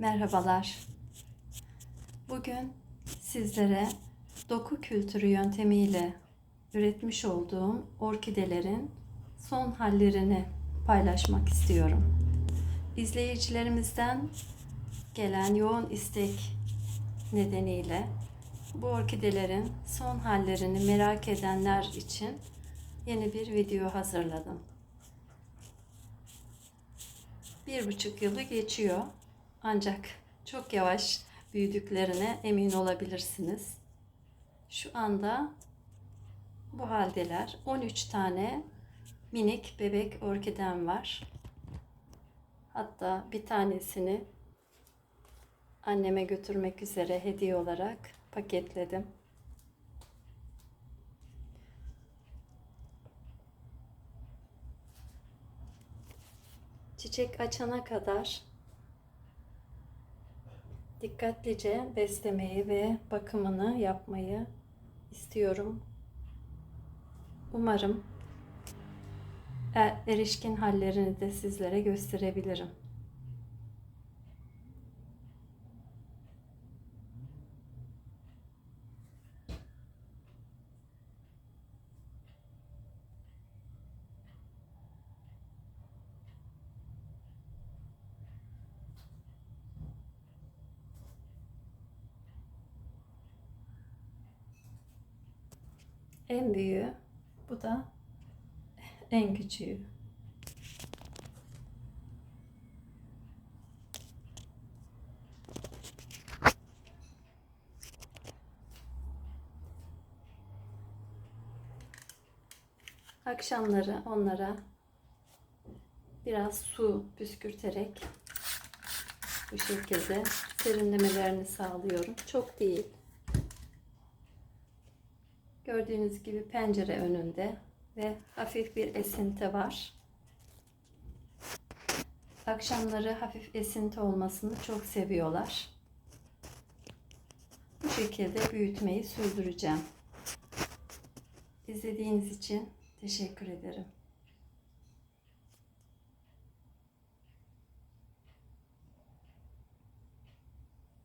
Merhabalar. Bugün sizlere doku kültürü yöntemiyle üretmiş olduğum orkidelerin son hallerini paylaşmak istiyorum. İzleyicilerimizden gelen yoğun istek nedeniyle bu orkidelerin son hallerini merak edenler için yeni bir video hazırladım. Bir buçuk yılı geçiyor. Ancak çok yavaş büyüdüklerine emin olabilirsiniz. Şu anda bu haldeler. 13 tane minik bebek orkidem var. Hatta bir tanesini anneme götürmek üzere hediye olarak paketledim. Çiçek açana kadar dikkatlice beslemeyi ve bakımını yapmayı istiyorum. Umarım er- erişkin hallerini de sizlere gösterebilirim. En büyüğü, bu da en küçüğü. Akşamları onlara biraz su püskürterek bu şekilde serinlemelerini sağlıyorum. Çok değil. Gördüğünüz gibi pencere önünde ve hafif bir esinti var. Akşamları hafif esinti olmasını çok seviyorlar. Bu şekilde büyütmeyi sürdüreceğim. İzlediğiniz için teşekkür ederim.